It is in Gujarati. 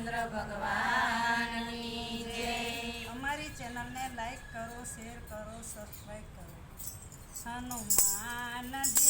રામચંદ્ર ભગવાનની જય. અમારી ચેનલને લાઈક કરો શેર કરો સબસ્ક્રાઈબ કરો. હનુમાનજી